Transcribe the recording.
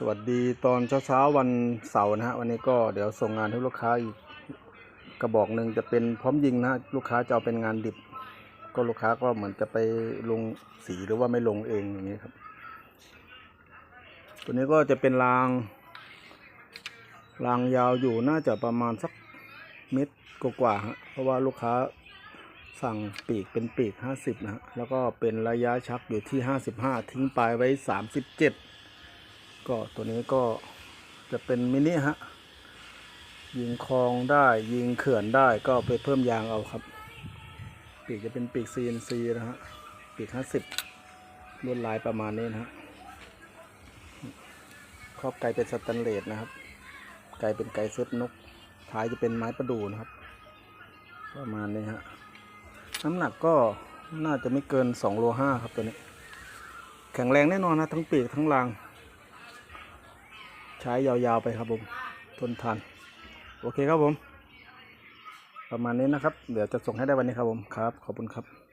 สวัสดีตอนเช้าๆวันเสาร์นะฮะวันนี้ก็เดี๋ยวส่งงานให้ลูกค้าอีกกระบอกหนึ่งจะเป็นพร้อมยิงนะลูกค้าจะเอาเป็นงานดิบ ก็ลูกค้าก็เหมือนจะไปลงสีหรือว่าไม่ลงเองอย่างนี้ครับ ตัวนี้ก็จะเป็นราง รางยาวอยู่น่าจะประมาณสักเมตรกว่าๆฮะเพราะว่าลูกค้าสั่งปีกเป็นปีกห้าสิบนะฮะแล้วก็เป็นระยะชักอยู่ที่ห้าสิบห้าทิ้งปลายไว้สามสิบเจ็ด ก็ตัวนี้ก็จะเป็นมินิฮะ ยิงคลองได้ยิงเขื่อนได้ก็ไปเพิ่มยางเอาครับ ปีกจะเป็นปีก CNC นะฮะ ปีก 50ลวดลายประมาณนี้นะฮะครอบไกลเป็นสแตนเลสนะครับ ไกลเป็นไกลเซฟนก ท้ายจะเป็นไม้ประดูนะครับ ประมาณนี้ฮะ น้ำหนักก็น่าจะไม่เกิน2โล5ครับตัวนี้ แข็งแรงแน่นอนนะทั้งปีกทั้งราง ใช้ยาวๆไปครับผมทนทานโอเคครับผม ประมาณนี้นะครับ เดี๋ยวจะส่งให้ได้วันนี้ครับผมครับ ขอบคุณครับ